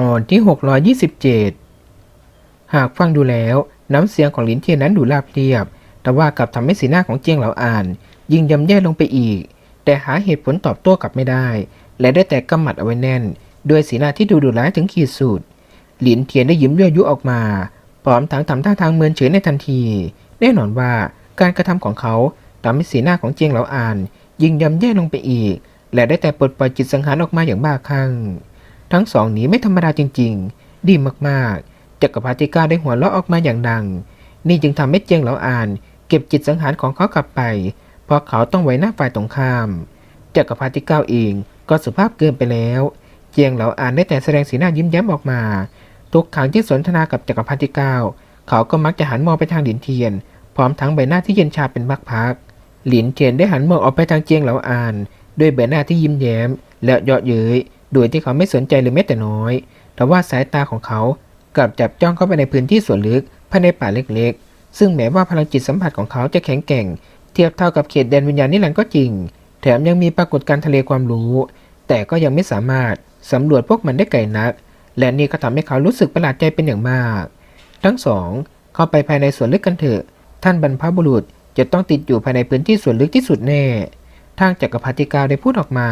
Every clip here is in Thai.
ตอนที่ 627 หากฟังดูแล้ว น้ำเสียงของลินเทียนนั้นดูราบเรียบ แต่ว่ากลับทำให้สีหน้าของเจียงเหลาอ่าน ยิ่งยำแย่ลงไปอีก แต่หาเหตุผลตอบโต้กลับไม่ได้ และได้แต่กำหมัดเอาไว้แน่น ด้วยสีหน้าที่ดูดุร้ายถึงขีดสุดหลินเทียนได้ยิ้มยั่วยุออกมาพร้อมทั้งทำท่าทางเมินเฉยในทันที แน่นอนว่าการกระทำของเขาทำให้สีหน้าของเจียงเหลาอ่าน ยิ่งยำแย่ลงไปอีก และได้แต่ปลดปล่อยจิตสังหารออกมาอย่างบ้าคลั่ง ทั้งสองนี้ไม่ธรรมดาจริง ๆ ดีมากๆ จักรพรรดิก้าได้หัวเราะออกมาอย่างดัง นี่จึงทำให้เจียงเหลาอ่าน เก็บจิตสังหารของเขากลับไป เพราะเขาต้องไว้หน้าฝ่ายตรงข้าม จักรพรรดิก้าเองก็สุภาพเกินไปแล้ว เจียงเหลาอ่านได้แต่แสดงสีหน้ายิ้มแย้มออกมา ทุกครั้งที่สนทนากับจักรพรรดิก้าเขาก็มักจะหันมองไปทางหลินเทียน พร้อมทั้งใบหน้าที่เย็นชาเป็นพักๆหลินเทียนได้หันมองออกไปทางเจียงเหลาอ่าน ด้วยใบหน้าที่ยิ้มแย้มและเยาะเย้ย โดยที่เขาไม่สนใจเลยแม้แต่น้อย แต่ว่าสายตาของเขากลับจับจ้องเข้าไปในพื้นที่ส่วนลึกภายในป่าเล็กๆ ซึ่งแม้ว่าพลังจิตสัมผัสของเขาจะแข็งแกร่ง เทียบเท่ากับเขตแดนวิญญาณนิรันดร์ก็จริง แถมยังมีปรากฏการทะเลความรู้ แต่ก็ยังไม่สามารถสำรวจพวกมันได้ไกลนัก และนี่ก็ทำให้เขารู้สึกประหลาดใจเป็นอย่างมาก ทั้งสองเข้าไปภายในส่วนลึกกันเถอะ ท่านบรรพบุรุษจะต้องติดอยู่ภายในพื้นที่ส่วนลึกที่สุดแน่ ทางจักรพรรดิกาได้พูดออกมา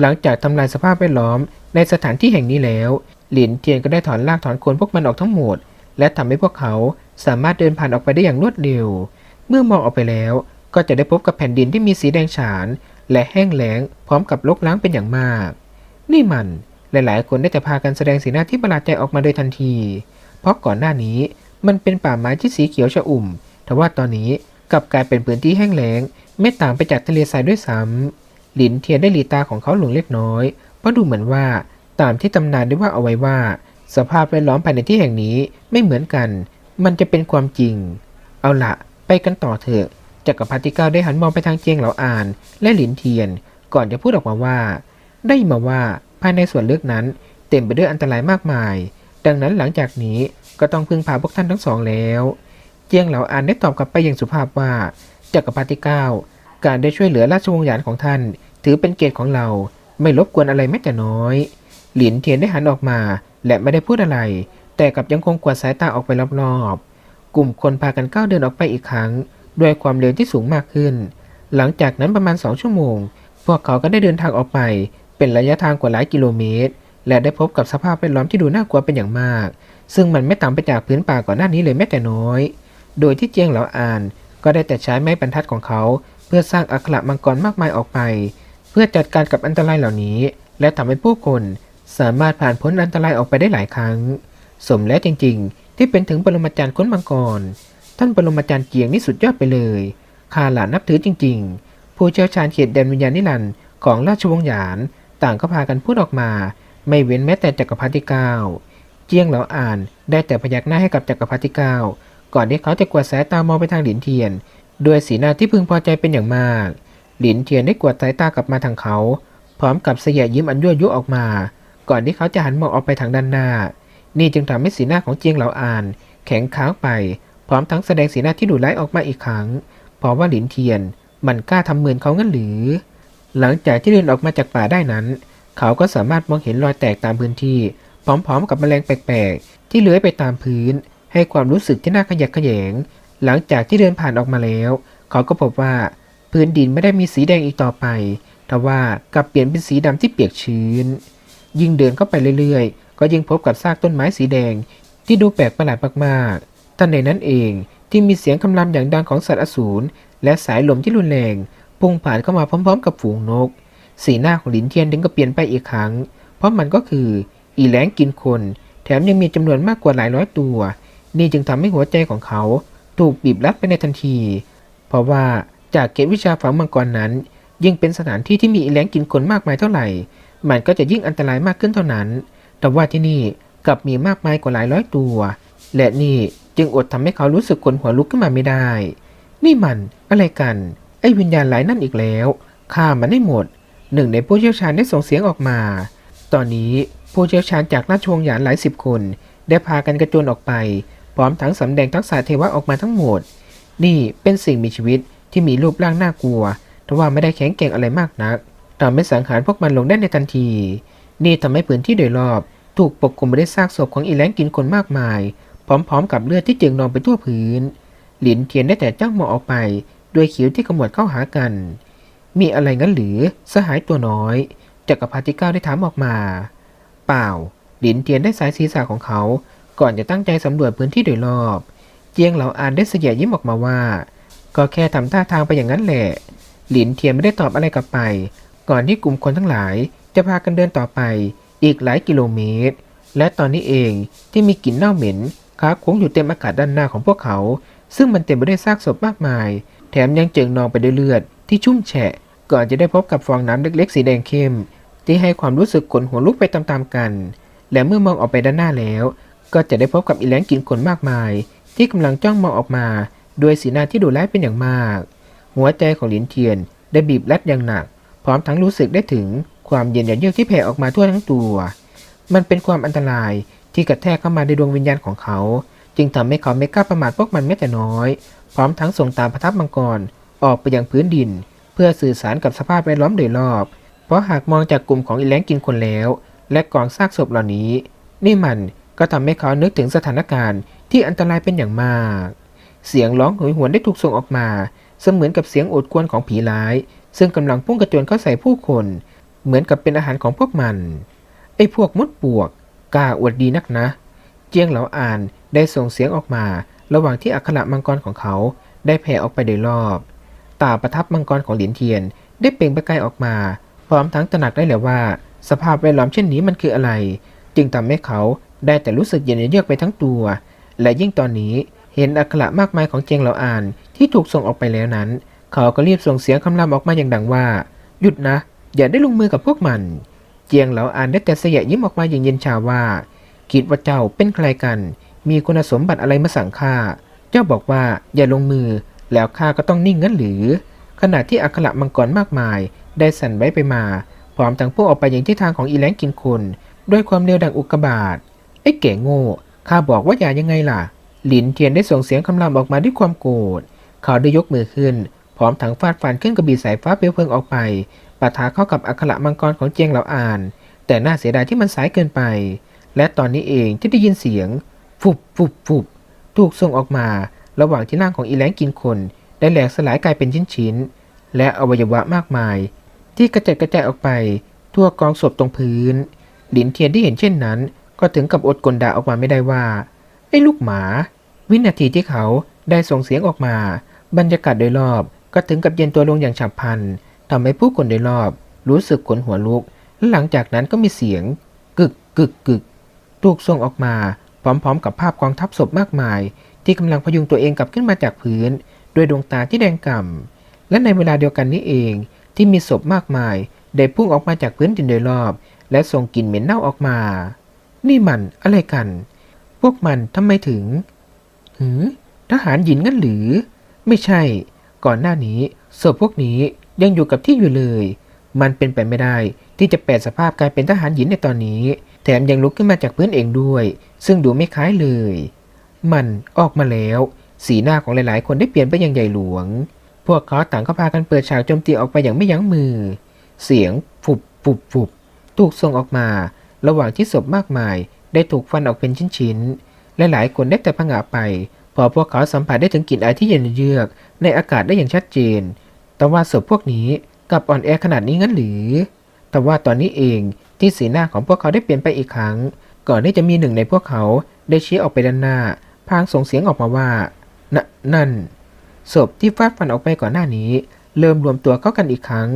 หลังจากทำลายสภาพแวดล้อมในสถานที่แห่งนี้แล้ว หลินเทียนก็ได้ถอนรากถอนโคนพวกมันออกทั้งหมด และทำให้พวกเขาสามารถเดินผ่านออกไปได้อย่างรวดเร็ว เมื่อมองออกไปแล้วก็จะได้พบกับแผ่นดินที่มีสีแดงฉาน และแห้งแล้งพร้อมกับรกร้างเป็นอย่างมาก นี่มันหลายๆ คนได้แต่พากันแสดงสีหน้าที่ประหลาดใจออกมาโดยทันที เพราะก่อนหน้านี้มันเป็นป่าไม้ที่สีเขียวชอุ่มทว่าตอนนี้กลับกลายเป็นพื้นที่แห้งแล้ง ไม่ต่างไปจากทะเลทรายด้วยซ้ำ หลินเทียนได้หลีตาของเขาหลงเล็กน้อยเพราะดูเหมือนว่าตามที่ตำนานได้ว่าเอาไว้ว่า สภาพแวดล้อมภายในที่แห่งนี้ไม่เหมือนกัน มันจะเป็นความจริง เอาละไปกันต่อเถอะจักรพรรดิก้าได้หันมองไปทางเจียงเหลาอ่าน และหลินเทียน ก่อนจะพูดออกมาว่า ได้มาว่าภายในส่วนลึกนั้น เต็มไปด้วยอันตรายมากมาย ดังนั้นหลังจากนี้ก็ต้องพึ่งพาพวกท่านทั้งสองแล้ว เจียงเหลาอ่านได้ตอบกลับไปอย่างสุภาพว่าจักรพรรดิก้า การได้ช่วยเหลือราชวงศ์หยานของท่าน ถือเป็นเกียรติของเราไม่รบกวนอะไรแม้แต่น้อย หลินเทียนได้หันออกมา และไม่ได้พูดอะไร แต่กลับยังคงกวาดสายตาออกไปรอบๆ กลุ่มคนพากันก้าวเดินออกไปอีกครั้ง ด้วยความเร็วที่สูงมากขึ้น หลังจากนั้นประมาณสองชั่วโมง พวกเขาก็ได้เดินทางออกไป เป็นระยะทางกว่าหลายกิโลเมตร และได้พบกับสภาพแวดล้อมที่ดูน่ากลัวเป็นอย่างมาก ซึ่งมันไม่ต่างไปจากพื้นป่าก่อนหน้านี้เลยแม้แต่น้อย โดยที่เจียงเหลาอาน ก็ได้แต่ใช้ไม้บรรทัดของเขา พื่อสร้างอักขระมังกรมากมายออกไป เพื่อจัดการกับอันตรายเหล่านี้ และทำให้ผู้คนสามารถผ่านพ้นอันตรายออกไปได้หลายครั้ง สมแล้วจริง ๆ ที่เป็นถึงปรมาจารย์ค้นมังกร ท่านปรมาจารย์เกียงนี่สุดยอดไปเลยข้าหลานนับถือจริง ๆ ผู้เชี่ยวชาญเขตแดนวิญญาณนิรันดร์ของราชวงศ์หยาน ต่างก็พากันพูดออกมา ไม่เว้นแม้แต่จักรพรรดิเก้าเจียงเหลาอ่านได้แต่พยักหน้าให้กับจักรพรรดิเก้าก่อนที่เขาจะกวาดสายตามองไปทางหลินเทียน ด้วยสีหน้าที่พึงพอใจเป็นอย่างมาก หลินเทียนได้กวดสายตากลับมาทางเขา พร้อมกับเสียยิ้มอันยั่วยุออกมา ก่อนที่เขาจะหันมองออกไปทางด้านหน้า นี่จึงทำให้สีหน้าของเจียงเหลาอาน แข็งค้างไป พร้อมทั้งแสดงสีหน้าที่ดุร้ายออกมาอีกครั้ง เพราะว่าหลินเทียน มันกล้าทำเหมือนเขางั้นหรือ หลังจากที่เดินออกมาจากป่าได้นั้น เขาก็สามารถมองเห็นรอยแตกตามพื้นที่ พร้อมๆ กับแมลงแปลกๆ ที่เลื้อยไปตามพื้น ให้ความรู้สึกที่น่าขยะแขยง หลังจากที่เดินผ่านออกมาแล้ว เขาก็พบว่าพื้นดินไม่ได้มีสีแดงอีกต่อไป แต่ว่ากลับเปลี่ยนเป็นสีดำที่เปียกชื้น ยิ่งเดินเข้าไปเรื่อยๆ ก็ยิ่งพบกับซากต้นไม้สีแดงที่ดูแปลกประหลาดมากๆท่านในนั้นเองที่มีเสียงคำรามอย่างดังของสัตว์อสูรและสายลมที่รุนแรงพุ่งผ่านเข้ามาพร้อม ๆ กับฝูงนก สีหน้าของหลินเทียนถึงก็เปลี่ยนไปอีกครั้ง เพราะมันก็คือ อีแหลงกินคน แถมยังมีจำนวนมากกว่าหลายร้อยตัว นี่จึงทำให้หัวใจของเขา ถูกบีบรัดไปในทันที เพราะว่าจากเกตวิชาฝังมังกรนั้น ยิ่งเป็นสถานที่ที่มีแหลงกินคนมากมายเท่าไหร่ มันก็จะยิ่งอันตรายมากขึ้นเท่านั้น แต่ว่าที่นี่กลับมีมากมายกว่าหลายร้อยตัว และนี่จึงอดทำให้เขารู้สึกขนหัวลุกขึ้นมาไม่ได้ นี่มันอะไรกัน ไอ้วิญญาณหลายนั่นอีกแล้วฆ่ามันได้หมด หนึ่งในผู้เชี่ยวชาญได้ส่งเสียงออกมา ตอนนี้ผู้เชี่ยวชาญจากราชวงศ์หยานหลายสิบคน ได้พากันกระโจนออกไป พร้อมทั้งสำแดงทักษะเทวะออกมาทั้งหมด นี่เป็นสิ่งมีชีวิตที่มีรูปร่างน่ากลัวแต่ว่าไม่ได้แข็งแกร่งอะไรมากนักทำให้สังหารพวกมันลงได้ในทันที นี่ทำให้พื้นที่โดยรอบ ถูกปกคลุมไปด้วยซากศพของอีแลงกินคนมากมาย พร้อมๆ กับเลือดที่เจิงนองไปทั่วพื้น หลินเทียนได้แต่จ้องมองออกไป ด้วยคิ้วที่ขมวดเข้าหากัน มีอะไรงั้นหรือสหายตัวน้อยจักรพรรดิเก้าได้ถามออกมา เปล่า หลินเทียนได้สายศีรษะของเขา ก่อนจะตั้งใจสำรวจพื้นที่โดยรอบ เจียงเหลาอานได้เสียยิ้มออกมาว่า ก็แค่ทำท่าทางไปอย่างนั้นแหละ หลินเทียนไม่ได้ตอบอะไรกลับไป ก่อนที่กลุ่มคนทั้งหลายจะพากันเดินต่อไปอีกหลายกิโลเมตร และตอนนี้เองที่มีกลิ่นเน่าเหม็นค้าคุ้งอยู่เต็มอากาศด้านหน้าของพวกเขา ซึ่งมันเต็มไปด้วยซากศพมากมาย แถมยังเจิงนองไปด้วยเลือดที่ชุ่มแฉะ ก่อนจะได้พบกับฟองน้ำเล็กๆ สีแดงเข้ม ที่ให้ความรู้สึกขนหัวลุกไปตามๆกัน และเมื่อมองออกไปด้านหน้าแล้ว ก็จะได้พบกับอีแลงกินคนมากมาย ที่กำลังจ้องมองออกมา ด้วยสีหน้าที่ดุร้ายเป็นอย่างมาก หัวใจของหลินเทียนได้บีบรัดอย่างหนัก พร้อมทั้งรู้สึกได้ถึงความเย็นอย่างเยือกที่แผ่ออกมาทั่วทั้งตัว มันเป็นความอันตรายที่กระแทกเข้ามาในดวงวิญญาณของเขา จึงทำให้เขาไม่กล้าประมาทพวกมันแม้แต่น้อย พร้อมทั้งส่งตามประทับมังกรออกไปยังพื้นดิน เพื่อสื่อสารกับสภาพแวดล้อมโดยรอบ เพราะหากมองจากกลุ่มของอีแลงกินคนแล้ว และกองซากศพเหล่านี้ นี่มัน ก็ทำให้เขานึกถึงสถานการณ์ที่อันตรายเป็นอย่างมาก เสียงร้องโหยหวนได้ถูกส่งออกมา เสมือนกับเสียงโอดครวญของผีร้าย ซึ่งกำลังพุ่งกระโจนเข้าใส่ผู้คน เหมือนกับเป็นอาหารของพวกมัน ไอ้พวกมดปวกกล้าอวดดีนักนะ เจียงเหลาอานได้ส่งเสียงออกมา ระหว่างที่อัคระมังกรของเขาได้แผ่ออกไปโดยรอบ ตาประทับมังกรของหลินเทียน ได้เปล่งประกายออกมา พร้อมทั้งตระหนักได้แล้วว่า สภาพแวดล้อมเช่นนี้มันคืออะไร จึงทำให้เขา ได้แต่รู้สึกเย็นเยือกไปทั้งตัว และยิ่งตอนนี้เห็นอักขระมากมายของเจียงเหลาอานที่ถูกส่งออกไปแล้วนั้น เขาก็รีบส่งเสียงคำรามออกมาอย่างดังว่า หยุดนะ อย่าได้ลงมือกับพวกมัน เจียงเหลาอานได้แต่เสยยิ้มออกมาอย่างเย็นชาว่า คิดว่าเจ้าเป็นใครกัน มีคุณสมบัติอะไรมาสั่งข้าเจ้าบอกว่าอย่าลงมือ แล้วข้าก็ต้องนิ่งงั้นหรือ ขณะที่อัคระมังกรมากมาย ได้สั่นไว้ไปมา พร้อมทั้งพุ่งออกไปอย่างที่ทางของอีแลงกินคนด้วยความเร็วดังอุกกาบาต ไอ้เก๋โง่ข้าบอกว่าอย่ายังไงล่ะ หลินเทียนได้ส่งเสียงคำรามออกมาด้วยความโกรธ เขาได้ยกมือขึ้น พร้อมถังฟาดฟันขึ้นกระบี่สายฟ้าเปลวเพลิงออกไปปะทะเข้ากับอัคระมังกรของเจียงเหลาอาน แต่น่าเสียดายที่มันสายเกินไป และตอนนี้เองที่ได้ยินเสียง ฟุบฟุบฟุบถูกส่งออกมา ระหว่างที่ร่างของอีแลงกินคนได้แหลกสลายกลายเป็นชิ้นๆ และอวัยวะมากมาย ที่กระจัดกระจายออกไป ทั่วกองศพตรงพื้น หลินเทียนที่เห็นเช่นนั้น ก็ถึงกับอดกลด่าออกมาไม่ได้ว่า ไอ้ลูกหมา วินาทีที่เขาได้ส่งเสียงออกมา บรรยากาศโดยรอบก็ถึงกับเย็นตัวลงอย่างฉับพลันทำให้ผู้คนโดยรอบ รู้สึกขนหัวลุก และหลังจากนั้นก็มีเสียง กึกกึกกึกถูกส่งออกมาพร้อมๆ กับภาพกองทัพศพมากมาย ที่กำลังพยุงตัวเองกลับขึ้นมาจากพื้น ด้วยดวงตาที่แดงก่ำและในเวลาเดียวกันนี้เองที่มีศพมากมาย ได้พุ่งออกมาจากพื้นดินโดยรอบ และส่งกลิ่นเหม็นเน่าออกมา นี่มันอะไรกัน พวกมันทำไมถึง หือ ทหารหญิงงั้นหรือ ไม่ใช่ ก่อนหน้านี้ศพพวกนี้ยังอยู่กับที่อยู่เลย มันเป็นไปไม่ได้ที่จะแปลสภาพกลายเป็นทหารหญิงในตอนนี้ แถมยังลุกขึ้นมาจากพื้นเองด้วย ซึ่งดูไม่คล้ายเลย มันออกมาแล้ว สีหน้าของหลายๆ คนได้เปลี่ยนไปอย่างใหญ่หลวง พวกเขาต่างก็พากันเปิดฉากโจมตีออกไปอย่างไม่ยั้งมือ เสียงฟุบฟุบฟุบถูกส่งออกมา ระหว่างที่ศพมากมาย ได้ถูกฟันออกเป็นชิ้นๆและหลายคนได้แต่ผงาไป พอพวกเขาสัมผัสได้ถึงกลิ่นไอที่เย็นเยือกในอากาศได้อย่างชัดเจน แต่ว่าศพพวกนี้กลับอ่อนแอขนาดนี้งั้นหรือ แต่ว่าตอนนี้เองที่สีหน้าของพวกเขาได้เปลี่ยนไปอีกครั้ง ก่อนที่จะมีหนึ่งในพวกเขาได้ชี้ออกไปด้านหน้า พางส่งเสียงออกมาว่า นนั่น ศพที่ฟาดฟันออกไปก่อนหน้านี้ เริ่มรวมตัวเข้ากันอีกครั้ง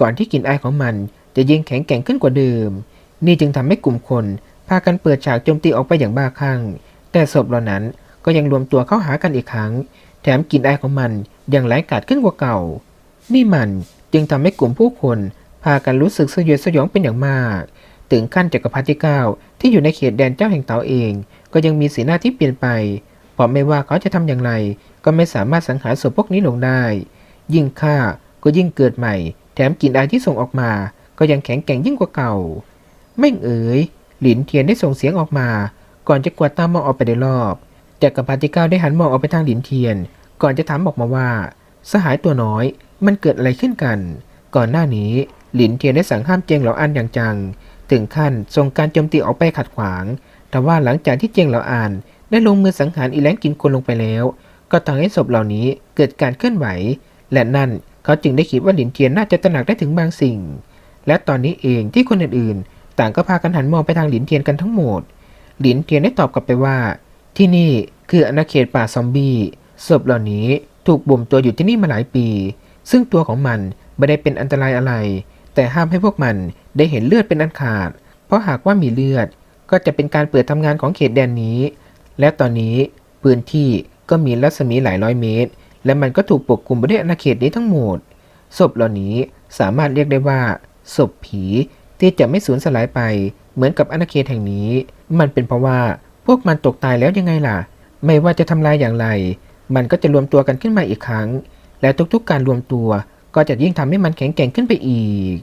ก่อนที่กลิ่นไอของมันจะยิ่งแข็งแกร่งขึ้นกว่าเดิม นี่จึงทำให้กลุ่มคนพากันเปิดฉากโจมตีออกไปอย่างบ้าคลั่ง แต่ศพเหล่านั้นก็ยังรวมตัวเข้าหากันอีกครั้ง แถมกลิ่นไอของมันยังร้ายกาจขึ้นกว่าเก่า นี่มันจึงทำให้กลุ่มผู้คนพากันรู้สึกสยดสยองเป็นอย่างมาก ถึงขั้นจักรพรรดิที่เก้าที่อยู่ในเขตแดนเจ้าแห่งเต๋าเอง ก็ยังมีสีหน้าที่เปลี่ยนไป เพราะไม่ว่าเขาจะทำอย่างไร ก็ไม่สามารถสังหารศพพวกนี้ลงได้ ยิ่งฆ่าก็ยิ่งเกิดใหม่ แถมกลิ่นไอที่ส่งออกมา ก็ยังแข็งแกร่งยิ่งกว่าเก่า ไม่งเอ๋ย หลินเทียนได้ส่งเสียงออกมา ก่อนจะกวาดตามองออกไปโดยรอบจักรพรรดิเก้าได้หันมองออกไปทางหลินเทียน ก่อนจะถามออกมาว่า สหายตัวน้อย มันเกิดอะไรขึ้นกัน ก่อนหน้านี้หลินเทียนได้สั่งห้ามเจียงเหลาอันอย่างจัง ถึงขั้นส่งการโจมตีออกไปขัดขวาง แต่ว่าหลังจากที่เจียงเหลาอานได้ลงมือสังหารอีแลงกินคนลงไปแล้ว ก็ทำให้ศพเหล่านี้เกิดการเคลื่อนไหว และนั่นเขาจึงได้คิดว่าหลินเทียนน่าจะตระหนักได้ถึงบางสิ่ง และตอนนี้เองที่คนอื่นๆ ต่างก็พากันหันมองไปทางหลินเทียนกันทั้งหมด หลินเทียนได้ตอบกลับไปว่า ที่นี่คืออาณาเขตป่าซอมบี้ศพเหล่านี้ถูกบ่มตัวอยู่ที่นี่มาหลายปี ซึ่งตัวของมันไม่ได้เป็นอันตรายอะไร แต่ห้ามให้พวกมันได้เห็นเลือดเป็นอันขาด เพราะหากว่ามีเลือด ก็จะเป็นการเปิดทำงานของเขตแดนนี้ และตอนนี้พื้นที่ก็มีรัศมีหลายร้อยเมตร และมันก็ถูกปกคลุมไปด้วยอาณาเขตนี้ทั้งหมดศพเหล่านี้สามารถเรียกได้ว่าศพผี ที่จะไม่สูญสลายไปเหมือนกับอาณาเขตแห่งนี้ มันเป็นเพราะว่าพวกมันตกตายแล้วยังไงล่ะ ไม่ว่าจะทำลายอย่างไร มันก็จะรวมตัวกันขึ้นมาอีกครั้ง และทุกๆการรวมตัวก็จะยิ่งทำให้มันแข็งแกร่งขึ้นไปอีก